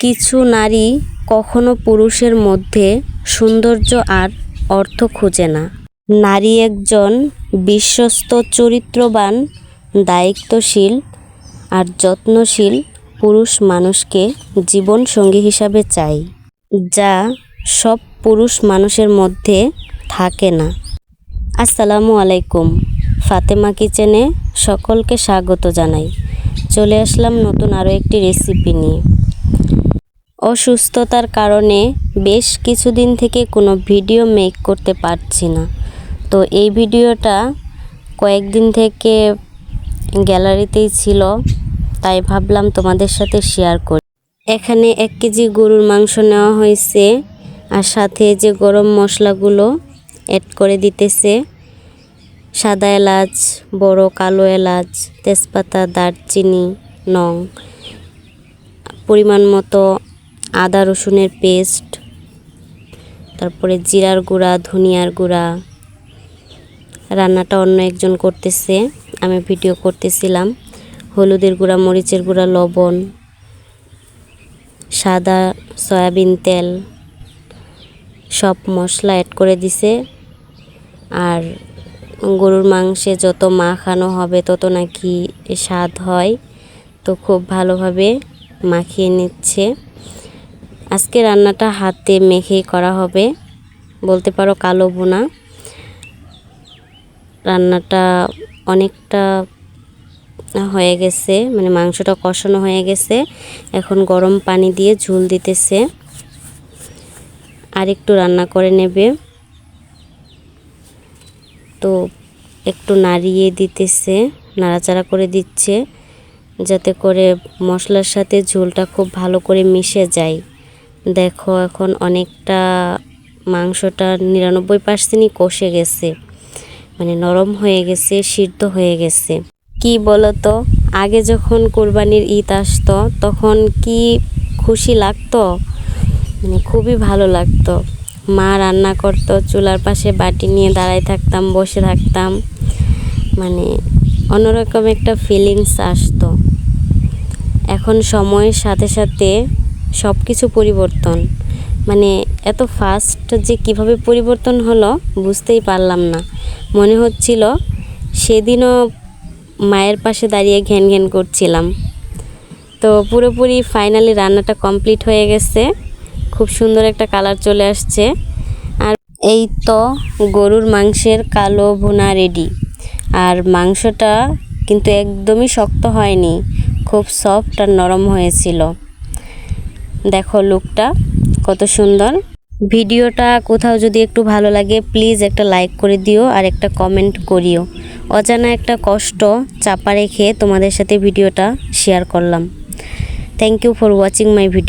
কিছু নারী কখনো পুরুষের মধ্যে সৌন্দর্য আর অর্থ খুঁজে না। নারী একজন বিশ্বস্ত চরিত্রবান, দায়িত্বশীল আর যত্নশীল পুরুষ মানুষকে জীবন সঙ্গী হিসাবে চাই যা সব পুরুষ মানুষের মধ্যে থাকে না। আসসালামু আলাইকুম। ফাতেমা কিচেনে সকলকে স্বাগত জানাই। চলে আসলাম নতুন আরও একটি রেসিপি নিয়ে। অসুস্থতার কারণে বেশ কিছুদিন থেকে কোনো ভিডিও মেক করতে পারছি না। তো এই ভিডিওটা কয়েকদিন থেকে গ্যালারিতেই ছিল, তাই ভাবলাম তোমাদের সাথে শেয়ার করি। এখানে এক কেজি গরুর মাংস নেওয়া হয়েছে আর সাথে যে গরম মশলাগুলো অ্যাড করে দিতেছে, সাদা এলাচ, বড় কালো এলাচ, তেজপাতা, দারচিনি, নং, পরিমাণ মতো আদা রসুনের পেস্ট, তারপরে জিরার গুঁড়া, ধনিয়ার গুঁড়া। রান্নাটা অন্য একজন করতেছে, আমি ভিডিও করতেছিলাম। হলুদের গুঁড়া, মরিচের গুঁড়া, লবণ, সাদা সয়াবিন তেল, সব মশলা অ্যাড করে দিছে। আর গরুর মাংসে যত মাখানো হবে, তত নাকি স্বাদ হয়। তো খুব ভালোভাবে মাখিয়ে নিচ্ছে। আজকে রান্নাটা হাতে মেখেই করা হবে। বলতে পারো কালো বোনা রান্নাটা অনেকটা হয়ে গেছে মানে মাংসটা কষানো হয়ে গেছে। এখন গরম পানি দিয়ে ঝুল দিতেছে। আর একটু রান্না করে নেবে। তো একটু নাড়িয়ে দিতেছে, নাড়াচাড়া করে দিচ্ছে, যাতে করে মশলার সাথে ঝোলটা খুব ভালো করে মিশে যায়। দেখো এখন অনেকটা মাংসটা নিরানব্বই পার্সেন্টই কষে গেছে। মানে নরম হয়ে গেছে, সিদ্ধ হয়ে গেছে। কি বলতো, আগে যখন কোরবানির ঈদ আসতো, তখন কি খুশি লাগতো? মানে খুবই ভালো লাগতো। মা রান্না করতো, চুলার পাশে বাটি নিয়ে দাঁড়ায় থাকতাম, বসে থাকতাম। মানে অন্যরকম একটা ফিলিংস আসতো। এখন সময়ের সাথে সাথে সব কিছু পরিবর্তন। মানে এত ফাস্ট যে কীভাবে পরিবর্তন হলো বুঝতেই পারলাম না। মনে হচ্ছিল সেদিনও মায়ের পাশে দাঁড়িয়ে ঘ্যান ঘ্যান করছিলাম। তো পুরোপুরি ফাইনালি রান্নাটা কমপ্লিট হয়ে গেছে। খুব সুন্দর একটা কালার চলে আসছে। আর এই তো গরুর মাংসের কালো ভুনা রেডি আর মাংসটা কিন্তু একদমই শক্ত হয়নি, খুব সফট আর নরম হয়েছিল। দেখো লুকটা কত সুন্দর। ভিডিওটা কোথাও যদি একটু ভালো লাগে প্লিজ একটা লাইক করে দিও আর একটা কমেন্ট করিও। অজানা একটা কষ্ট চাপা রেখে তোমাদের সাথে ভিডিওটা শেয়ার করলাম। Thank you for watching my video